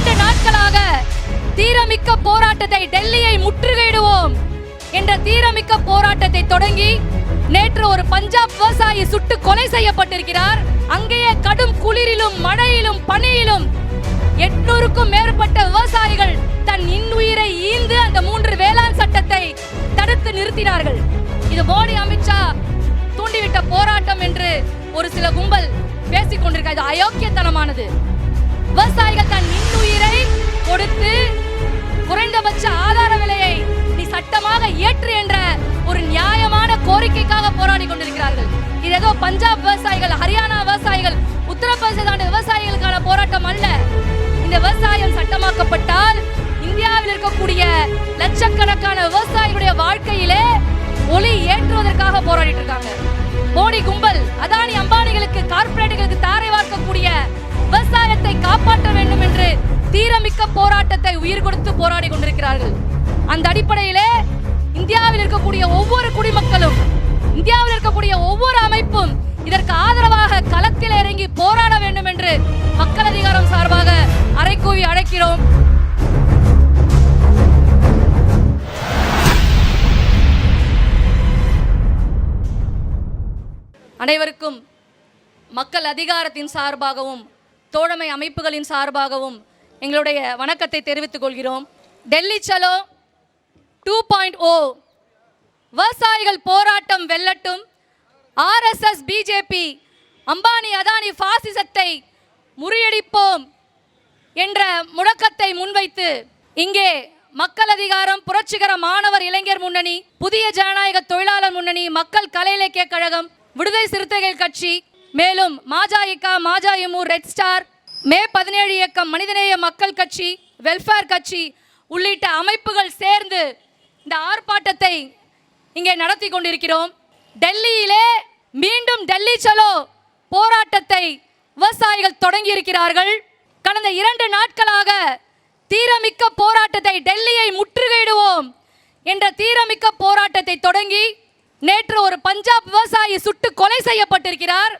இரண்டு நாட்களாக தீரமிக்க போராட்டத்தை டெல்லியை முற்றுகையிடுவோம் என்ற தீரமிக்க போராட்டத்தை தொடங்கி நேற்று ஒரு பஞ்சாப் விவசாயி சுட்டு கொலை செய்யப்பட்டிருக்கிறார். அங்கேயே கடும் குளிரிலும் மழையிலும் பனியிலும் எட்நூறுக்கும் மேற்பட்ட விவசாயிகள் தன் இன்னுயிரை ஈந்து அந்த மூன்று வேளாண் சட்டத்தை தடுத்து நிறுத்தினார்கள். இது மோடி அமித்ஷா தூண்டிவிட்ட போராட்டம் என்று ஒரு சில கும்பல் பேசிக் கொண்டிருக்க இது அயோக்கியத்தனமானது. விவசாயிகள் கொடுத்து குறைந்தபட்ச ஆதார விலையை நீ சட்டமாக ஏற்று என்ற ஒரு நியாயமான கோரிக்கைக்காக போராடி கொண்டிருக்கிறார்கள். இது ஏதோ பஞ்சாப் விவசாயிகள் ஹரியானா விவசாயிகள் உத்தரப்பிரதேச விவசாயிகளுக்கான போராட்டம் அல்ல. இந்த விவசாயம் சட்டமாக்கப்பட்டால் இந்தியாவில் இருக்கக்கூடிய லட்சக்கணக்கான விவசாயிகளுடைய வாழ்க்கையிலே ஒளி ஏற்றுவதற்காக போராடிட்டு இருக்காங்க. மோடி கும்பல் அதானி அம்பானிகளுக்கு கார்பரேட்டுகளுக்கு தாரை வார்க்கக்கூடிய விவசாயத்தை காப்பாற்ற வேண்டும் என்று தீரமிக்க போராட்டத்தை உயிர் கொடுத்து போராடி கொண்டிருக்கிறார்கள். அந்த அடிப்படையிலே இந்தியாவில் இருக்கக்கூடிய ஒவ்வொரு குடிமக்களும் இந்தியாவில் இருக்கக்கூடிய ஒவ்வொரு அமைப்பும் இதற்கு ஆதரவாக களத்தில் இறங்கி போராட வேண்டும் என்று மக்கள் அதிகாரம் சார்பாக அறைகூவி அழைக்கிறோம். அனைவருக்கும் மக்கள் அதிகாரத்தின் சார்பாகவும் தோழமை அமைப்புகளின் சார்பாகவும் எங்களுடைய வணக்கத்தை தெரிவித்துக் கொள்கிறோம். Delhi Chalo two point O விவசாயிகள் போராட்டம் வெல்லட்டும். ஆர்எஸ்எஸ் பிஜேபி அம்பானி அதானி பாசிசத்தை முறியடிப்போம் என்ற முழக்கத்தை முன்வைத்து இங்கே மக்கள் அதிகாரம் புரட்சிகர மாணவர் இளைஞர் முன்னணி புதிய ஜனநாயக தொழிலாளர் முன்னணி மக்கள் கலை இலக்கிய கழகம் விடுதலை சிறுத்தைகள் கட்சி மேலும் மாஜாயிக மாஜாயிமு ரெட் ஸ்டார் மே பதினேழு இயக்கம் மனிதநேய மக்கள் கட்சி வெல்ஃபேர் கட்சி உள்ளிட்ட அமைப்புகள் சேர்ந்து இந்த ஆர்ப்பாட்டத்தை இங்கே நடத்தி கொண்டிருக்கிறோம். டெல்லியிலே மீண்டும் டெல்லி சலோ போராட்டத்தை விவசாயிகள் தொடங்கி இருக்கிறார்கள் கடந்த இரண்டு நாட்களாக தீரமிக்க போராட்டத்தை டெல்லியை முற்றுகையிடுவோம் என்ற தீரமிக்க போராட்டத்தை தொடங்கி நேற்று ஒரு பஞ்சாப் விவசாயி சுட்டு கொலை செய்யப்பட்டிருக்கிறார்.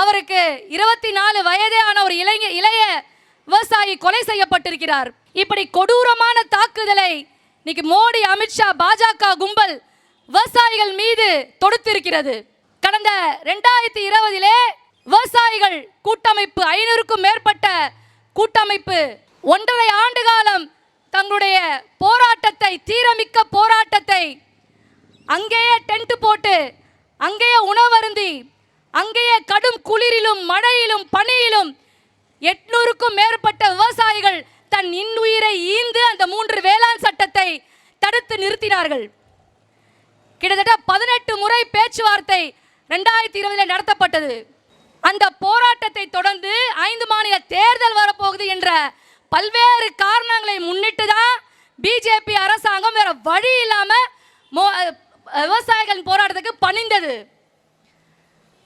அவருக்கு இருபத்தி நாலு வயதான ஒரு இளைஞ இளைய விவசாயி கொலை செய்யப்பட்டிருக்கிறார். இப்படி கொடூரமான தாக்குதலை இன்னைக்கு மோடி அமித்ஷா பாஜக கும்பல் விவசாயிகள் மீது தொடுத்திருக்கிறது. கடந்த ரெண்டாயிரத்தி இருபதிலே விவசாயிகள் கூட்டமைப்பு ஐநூறுக்கும் மேற்பட்ட கூட்டமைப்பு ஒன்றரை ஆண்டு காலம் தங்களுடைய போராட்டத்தை தீரமிக்க போராட்டத்தை அங்கேயே டென்ட் போட்டு அங்கேயே உணவருந்தி அங்கேயே கடும் குளிரிலும் மழையிலும் பனியிலும் எட்நூறுக்கும் மேற்பட்ட விவசாயிகள் தன் இன்னுயிரை ஈந்து அந்த மூன்று வேளாண் சட்டத்தை தடுத்து நிறுத்தினார்கள். கிட்டத்தட்ட பதினெட்டு முறை பேச்சுவார்த்தை ரெண்டாயிரத்தி இருபதில் நடத்தப்பட்டது. அந்த போராட்டத்தை தொடர்ந்து ஐந்து மாநில தேர்தல் வரப்போகுது என்ற பல்வேறு காரணங்களை முன்னிட்டு தான் பிஜேபி அரசாங்கம் வேற வழி இல்லாம மோ- விவசாயிகளின் போராட்டத்துக்கு பணிந்தது.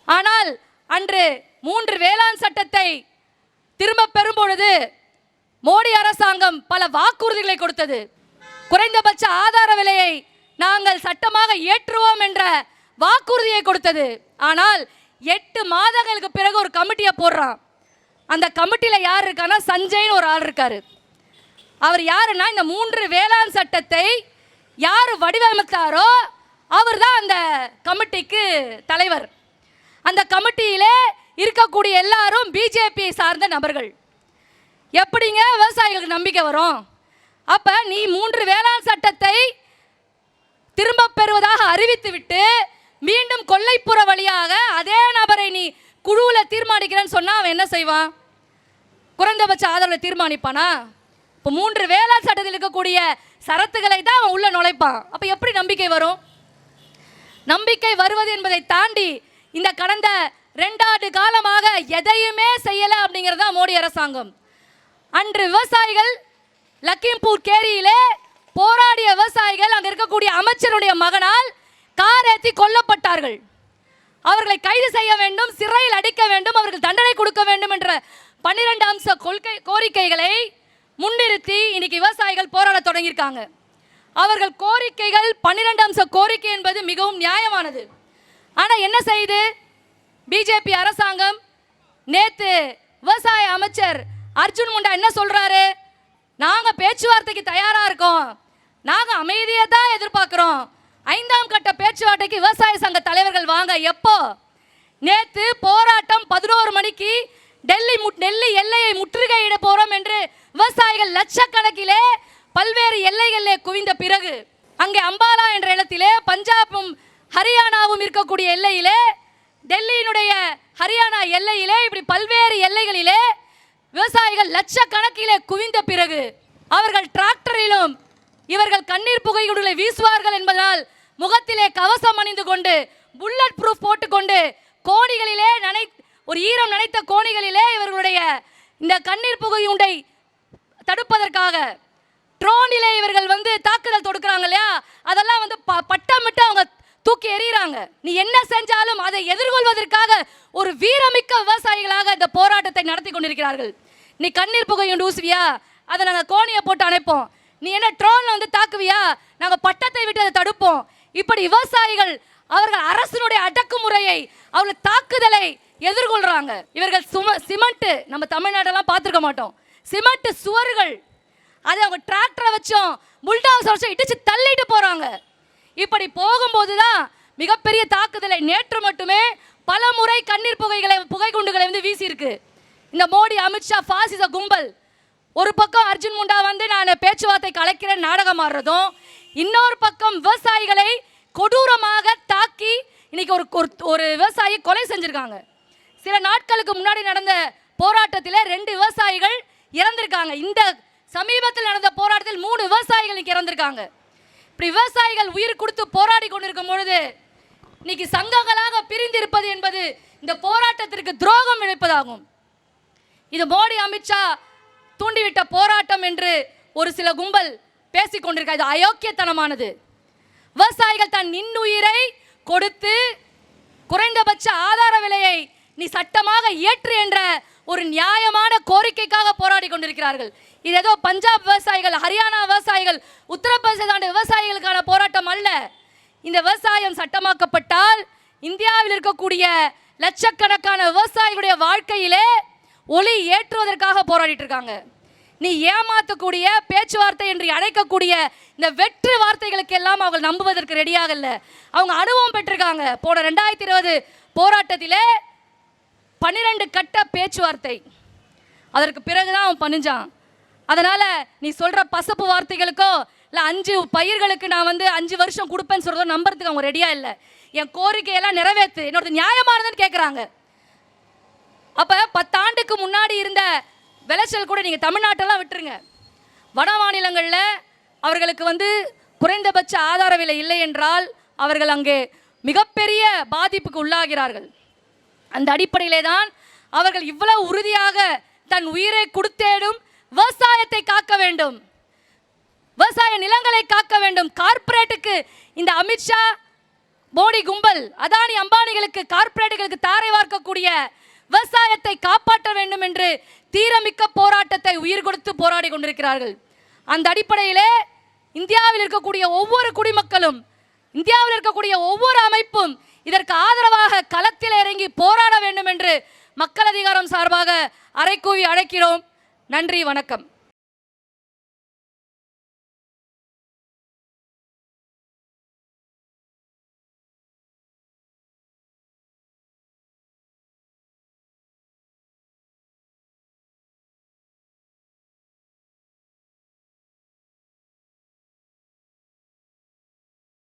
ஆனால் அன்று மூன்று வேளாண் சட்டத்தை திரும்ப பெறும் பொழுது மோடி அரசாங்கம் பல வாக்குறுதிகளை கொடுத்தது. குறைந்தபட்ச ஆதார விலையை நாங்கள் சட்டமாக ஏற்றுவோம் என்ற வாக்குறுதியை கொடுத்தது. ஆனால் எட்டு மாதங்களுக்கு பிறகு ஒரு கமிட்டியை போடுறான். அந்த கமிட்டியில் யார் இருக்கான்னா சஞ்சய்னு ஒரு ஆள் இருக்காரு. அவர் யாருன்னா இந்த மூன்று வேளாண் சட்டத்தை யார் வடிவமைத்தாரோ அவர் தான் அந்த கமிட்டிக்கு தலைவர். அந்த கமிட்டியிலே இருக்கக்கூடிய எல்லாரும் பிஜேபி சார்ந்த நபர்கள். எப்படிங்க விவசாயிகளுக்கு நம்பிக்கை வரும்? அப்போ நீ மூன்று வேளாண் சட்டத்தை திரும்ப பெறுவதாக அறிவித்துவிட்டு மீண்டும் கொல்லைப்புற வழியாக அதே நபரை நீ குழுவில் தீர்மானிக்கிறேன்னு சொன்னால் அவன் என்ன செய்வான்? குறைந்தபட்ச ஆதரவை தீர்மானிப்பானா? இப்போ மூன்று வேளாண் சட்டத்தில் இருக்கக்கூடிய சரத்துக்களை தான் அவன் உள்ளே நுழைப்பான். அப்போ எப்படி நம்பிக்கை வரும்? நம்பிக்கை வருவது என்பதை தாண்டி இந்த கடந்த ரெண்டாண்டு காலமாக எதையுமே செய்யலை அப்படிங்கிறது தான் மோடி அரசாங்கம். அன்று விவசாயிகள் லக்கிம்பூர் கேரியிலே போராடிய விவசாயிகள் அங்கே இருக்கக்கூடிய அமைச்சருடைய மகனால் கார் ஏற்றி கொல்லப்பட்டார்கள். அவர்களை கைது செய்ய வேண்டும் சிறையில் அடிக்க வேண்டும் அவர்கள் தண்டனை கொடுக்க வேண்டும் என்ற பன்னிரண்டு அம்ச கொள்கை கோரிக்கைகளை முன்னிறுத்தி இன்னைக்கு விவசாயிகள் போராட தொடங்கியிருக்காங்க. அவர்கள் கோரிக்கைகள் பன்னிரண்டு அம்ச கோரிக்கை என்பது மிகவும் நியாயமானது. ஆனால் என்ன செய்யுது? பிஜேபி அரசாங்கம் நேத்து விவசாய அமைச்சர் அர்ஜுன் முண்டா என்ன சொல்றாரு? நாங்க பேச்சுவார்த்தைக்கு தயாரா இருக்கோம். நாங்க அமைதியை தான் எதிர்பார்க்கிறோம். ஐந்தாம் கட்ட பேச்சுவார்த்தைக்கு விவசாய சங்க தலைவர்கள் வாங்க எப்போ? நேத்து போராட்டம் பதினோரு மணிக்கு டெல்லி மு- டெல்லி எல்லையை முற்றுகையிட போறோம் என்று விவசாயிகள் லட்சக்கணக்கிலே பல்வேறு எல்லைகளிலே குவிந்த பிறகு அங்கே அம்பாலா என்ற இடத்திலே பஞ்சாபும் ஹரியானாவும் இருக்கக்கூடிய எல்லையிலே டெல்லியினுடைய ஹரியானா எல்லையிலே இப்படி பல்வேறு எல்லைகளிலே விவசாயிகள் லட்சக்கணக்கிலே குவிந்த பிறகு அவர்கள் டிராக்டரிலும் இவர்கள் கண்ணீர் புகையுடலை வீசுவார்கள் என்பதால் முகத்திலே கவசம் அணிந்து கொண்டு புல்லட் ப்ரூஃப் போட்டுக்கொண்டு கோணிகளிலே நனை ஒரு ஈரம் நனைத்த கோணிகளிலே இவர்களுடைய இந்த கண்ணீர் புகையுண்டை தடுப்பதற்காக ட்ரோனிலே இவர்கள் வந்து தாக்குதல் தொடுக்கிறாங்க இல்லையா? அதெல்லாம் வந்து ப பட்டமிட்டு அவங்க தூக்கி எறிகிறாங்க. நீ என்ன செஞ்சாலும் அதை எதிர்கொள்வதற்காக ஒரு வீரமிக்க விவசாயிகளாக இந்த போராட்டத்தை நடத்தி கொண்டிருக்கிறார்கள். நீ கண்ணீர் புகையுண்டு ஊசுவியா அதை நாங்கள் கோணியை போட்டு அணைப்போம். நீ என்ன ட்ரோனில் வந்து தாக்குவியா? நாங்கள் பட்டத்தை விட்டு அதை தடுப்போம். இப்படி விவசாயிகள் அவர்கள் அரசினுடைய அடக்குமுறையை அவர்கள் தாக்குதலை எதிர்கொள்கிறாங்க இவர்கள் சும சிமெண்ட் நம்ம தமிழ்நாட்டெல்லாம் பார்த்துருக்க மாட்டோம். சிமெண்ட் சுவர்கள் அதை அவங்க டிராக்டரை வச்சும் புல்டாஸ் வச்சும் இடிச்சு தள்ளிட்டு போகிறாங்க இப்படி போகும்போது தான் மிகப்பெரிய தாக்குதலை நேற்று மட்டுமே பல முறை கண்ணீர் புகைகளை புகை குண்டுகளை வந்து வீசியிருக்கு. இந்த மோடி அமித்ஷா பாசிச கும்பல். ஒரு பக்கம் அர்ஜுன் முண்டா வந்து நான் பேச்சுவார்த்தை கலைக்கிறேன் நாடகம் ஆடுறதும் இன்னொரு பக்கம் விவசாயிகளை கொடூரமாக தாக்கி இன்னைக்கு ஒரு ஒரு- ஒரு விவசாயி கொலை செஞ்சிருக்காங்க. சில நாட்களுக்கு முன்னாடி நடந்த போராட்டத்தில் ரெண்டு விவசாயிகள் இறந்திருக்காங்க. இந்த சமீபத்தில் நடந்த போராட்டத்தில் மூணு விவசாயிகள் இன்னைக்கு இறந்திருக்காங்க. இப்படி விவசாயிகள் உயிர் கொடுத்து போராடி கொண்டிருக்கும் பொழுது இன்னைக்கு சங்கங்களாக பிரிந்திருப்பது என்பது இந்த போராட்டத்திற்கு துரோகம் இழைப்பதாகும். இது மோடி அமித்ஷா தூண்டிவிட்ட போராட்டம் என்று ஒரு சில கும்பல் பேசிக்கொண்டிருக்க இது அயோக்கியத்தனமானது. விவசாயிகள் தன் இன்னுயிரை கொடுத்து குறைந்தபட்ச ஆதார விலையை நீ சட்டமாக இயற்று என்ற ஒரு நியாயமான கோரிக்கைக்காக போராடி கொண்டிருக்கிறார்கள். இது ஏதோ பஞ்சாப் விவசாயிகள் ஹரியானா விவசாயிகள் உத்தரப்பிரதேசாண்ட விவசாயிகளுக்கான போராட்டம் அல்ல. இந்த விவசாயம் சட்டமாக்கப்பட்டால் இந்தியாவில் இருக்கக்கூடிய லட்சக்கணக்கான விவசாயிகளுடைய வாழ்க்கையிலே ஒளி ஏற்றுவதற்காக போராடிட்டு இருக்காங்க. நீ ஏமாத்தக்கூடிய பேச்சுவார்த்தை என்று அழைக்கக்கூடிய இந்த வெற்று வார்த்தைகளுக்கு எல்லாம் அவங்க நம்புவதற்கு ரெடியாகல அவங்க அனுபவம் பெற்றிருக்காங்க. போன ரெண்டாயிரத்தி இருபது போராட்டத்திலே பன்னிரெண்டு கட்ட பேச்சுவார்த்தை. அதற்கு பிறகுதான் அவன் பணிஞ்சான். அதனால நீ சொல்ற பசப்பு வார்த்தைகளுக்கோ இல்லை அஞ்சு பயிர்களுக்கு நான் வந்து அஞ்சு வருஷம் கொடுப்பேன்னு சொல்றதோ நம்புறதுக்கு அவங்க ரெடியா இல்லை. என் கோரிக்கையெல்லாம் நிறைவேற்று என்னோட நியாயமானதுன்னு கேட்குறாங்க அப்ப பத்தாண்டுக்கு முன்னாடி இருந்த விளைச்சல் கூட நீங்க தமிழ்நாட்டெல்லாம் விட்டுருங்க. வட மாநிலங்களில் அவர்களுக்கு வந்து குறைந்தபட்ச ஆதார விலை இல்லை என்றால் அவர்கள் அங்கே மிகப்பெரிய பாதிப்புக்கு உள்ளாகிறார்கள். அந்த அடிப்படையிலே தான் அவர்கள் இவ்வளவு உறுதியாக தன் உயிரை கொடுத்தேடும் விவசாயத்தை காக்க வேண்டும். விவசாய நிலங்களை காக்க வேண்டும். கார்ப்பரேட்டுக்கு இந்த அமித்ஷா மோடி கும்பல் அதானி அம்பானிகளுக்கு கார்ப்பரேட்டுகளுக்கு தாரை வார்க்கக்கூடிய விவசாயத்தை காப்பாற்ற வேண்டும் என்று தீரமிக்க போராட்டத்தை உயிர் கொடுத்து போராடி கொண்டிருக்கிறார்கள். அந்த அடிப்படையிலே இந்தியாவில் இருக்கக்கூடிய ஒவ்வொரு குடிமக்களும் இந்தியாவில் இருக்கக்கூடிய ஒவ்வொரு அமைப்பும் இதற்கு ஆதரவாக களத்தில் இறங்கி போராட வேண்டும் என்று மக்கள் அதிகாரம் சார்பாக அறைக்கூவி அழைக்கிறோம். நன்றி வணக்கம்.